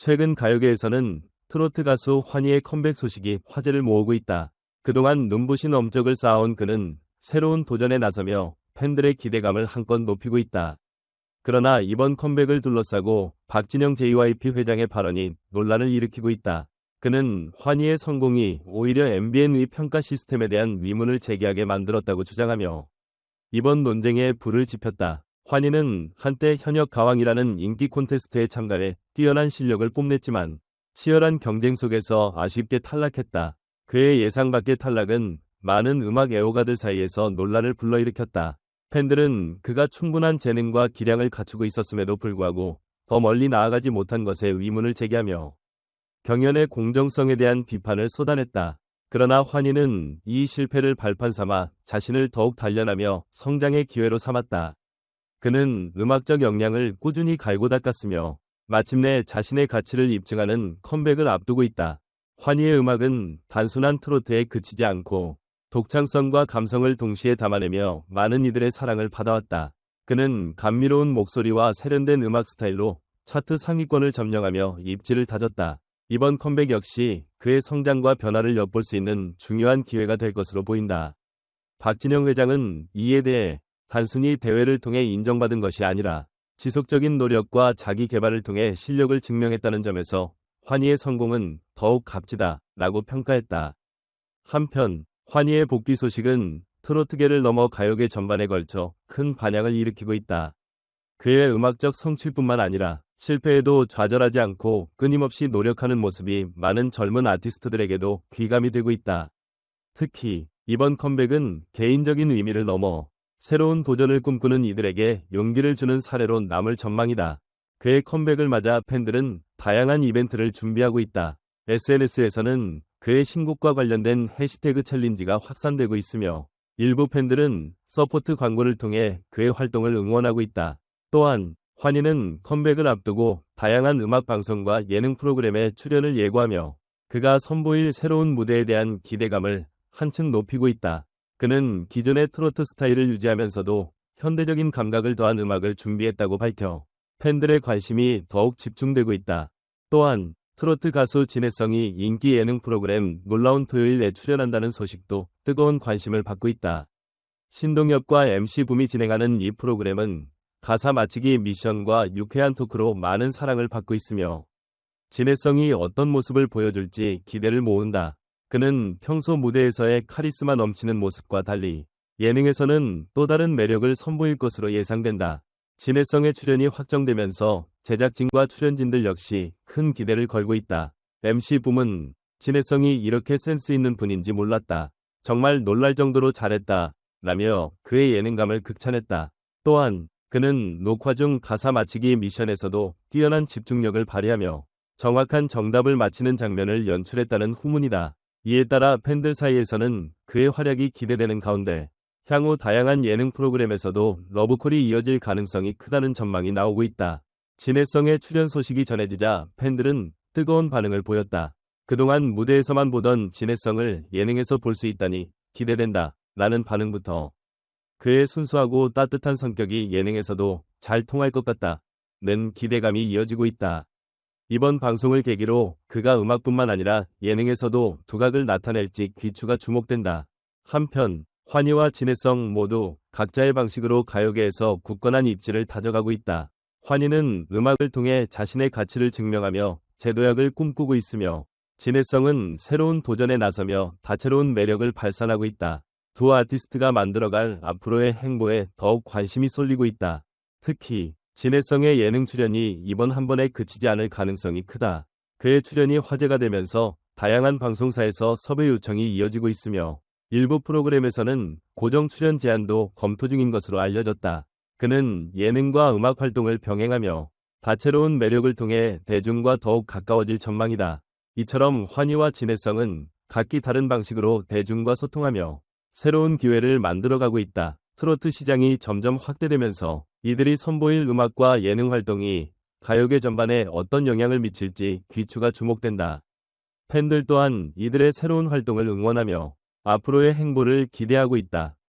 최근 가요계에서는 트로트 가수 환희의 컴백 소식이 화제를 모으고 있다. 그동안 눈부신 업적을 쌓아온 그는 새로운 도전에 나서며 팬들의 기대감을 한껏 높이고 있다. 그러나 이번 컴백을 둘러싸고 박진영 JYP 회장의 발언이 논란을 일으키고 있다. 그는 환희의 성공이 오히려 MBN의 평가 시스템에 대한 위문을 제기하게 만들었다고 주장하며 이번 논쟁에 불을 지폈다. 환희는 한때 현역 가왕이라는 인기 콘테스트에 참가해 뛰어난 실력을 뽐냈지만 치열한 경쟁 속에서 아쉽게 탈락했다. 그의 예상 밖의 탈락은 많은 음악 애호가들 사이에서 논란을 불러일으켰다. 팬들은 그가 충분한 재능과 기량을 갖추고 있었음에도 불구하고 더 멀리 나아가지 못한 것에 의문을 제기하며 경연의 공정성에 대한 비판을 쏟아냈다. 그러나 환희는 이 실패를 발판 삼아 자신을 더욱 단련하며 성장의 기회로 삼았다. 그는 음악적 역량을 꾸준히 갈고 닦았으며 마침내 자신의 가치를 입증하는 컴백을 앞두고 있다. 환희의 음악은 단순한 트로트에 그치지 않고 독창성과 감성을 동시에 담아내며 많은 이들의 사랑을 받아왔다. 그는 감미로운 목소리와 세련된 음악 스타일로 차트 상위권을 점령하며 입지를 다졌다. 이번 컴백 역시 그의 성장과 변화를 엿볼 수 있는 중요한 기회가 될 것으로 보인다. 박진영 회장은 이에 대해 단순히 대회를 통해 인정받은 것이 아니라 지속적인 노력과 자기 개발을 통해 실력을 증명했다는 점에서 환희의 성공은 더욱 값지다 라고 평가했다. 한편 환희의 복귀 소식은 트로트계를 넘어 가요계 전반에 걸쳐 큰 반향을 일으키고 있다. 그의 음악적 성취뿐만 아니라 실패에도 좌절하지 않고 끊임없이 노력하는 모습이 많은 젊은 아티스트들에게도 귀감이 되고 있다. 특히 이번 컴백은 개인적인 의미를 넘어 새로운 도전을 꿈꾸는 이들에게 용기를 주는 사례로 남을 전망이다. 그의 컴백을 맞아 팬들은 다양한 이벤트를 준비하고 있다. SNS에서는 그의 신곡과 관련된 해시태그 챌린지가 확산되고 있으며 일부 팬들은 서포트 광고를 통해 그의 활동을 응원하고 있다. 또한 환희는 컴백을 앞두고 다양한 음악 방송과 예능 프로그램에 출연을 예고하며 그가 선보일 새로운 무대에 대한 기대감을 한층 높이고 있다. 그는 기존의 트로트 스타일을 유지하면서도 현대적인 감각을 더한 음악을 준비했다고 밝혀 팬들의 관심이 더욱 집중되고 있다. 또한 트로트 가수 진해성이 인기 예능 프로그램 놀라운 토요일에 출연한다는 소식도 뜨거운 관심을 받고 있다. 신동엽과 MC 붐이 진행하는 이 프로그램은 가사 맞히기 미션과 유쾌한 토크로 많은 사랑을 받고 있으며 진해성이 어떤 모습을 보여줄지 기대를 모은다. 그는 평소 무대에서의 카리스마 넘치는 모습과 달리 예능에서는 또 다른 매력을 선보일 것으로 예상된다. 진해성의 출연이 확정되면서 제작진과 출연진들 역시 큰 기대를 걸고 있다. MC 붐은 진해성이 이렇게 센스 있는 분인지 몰랐다. 정말 놀랄 정도로 잘했다. 라며 그의 예능감을 극찬했다. 또한 그는 녹화 중 가사 맞히기 미션에서도 뛰어난 집중력을 발휘하며 정확한 정답을 맞히는 장면을 연출했다는 후문이다. 이에 따라 팬들 사이에서는 그의 활약이 기대되는 가운데 향후 다양한 예능 프로그램에서도 러브콜이 이어질 가능성이 크다는 전망이 나오고 있다. 진해성의 출연 소식이 전해지자 팬들은 뜨거운 반응을 보였다. 그동안 무대에서만 보던 진해성을 예능에서 볼 수 있다니 기대된다. 라는 반응부터 그의 순수하고 따뜻한 성격이 예능에서도 잘 통할 것 같다. 는 기대감이 이어지고 있다. 이번 방송을 계기로 그가 음악뿐만 아니라 예능에서도 두각을 나타낼지 귀추가 주목된다. 한편 환희와 진해성 모두 각자의 방식으로 가요계에서 굳건한 입지를 다져가고 있다. 환희는 음악을 통해 자신의 가치를 증명하며 제도약을 꿈꾸고 있으며 진해성은 새로운 도전에 나서며 다채로운 매력을 발산하고 있다. 두 아티스트가 만들어갈 앞으로의 행보에 더욱 관심이 쏠리고 있다. 특히 진해성의 예능 출연이 이번 한 번에 그치지 않을 가능성이 크다. 그의 출연이 화제가 되면서 다양한 방송사에서 섭외 요청이 이어지고 있으며 일부 프로그램에서는 고정 출연 제안도 검토 중인 것으로 알려졌다. 그는 예능과 음악 활동을 병행하며 다채로운 매력을 통해 대중과 더욱 가까워질 전망이다. 이처럼 환희와 진해성은 각기 다른 방식으로 대중과 소통하며 새로운 기회를 만들어가고 있다. 트로트 시장이 점점 확대되면서 이들이 선보일 음악과 예능 활동이 가요계 전반에 어떤 영향을 미칠지 귀추가 주목된다. 팬들 또한 이들의 새로운 활동을 응원하며 앞으로의 행보를 기대하고 있다.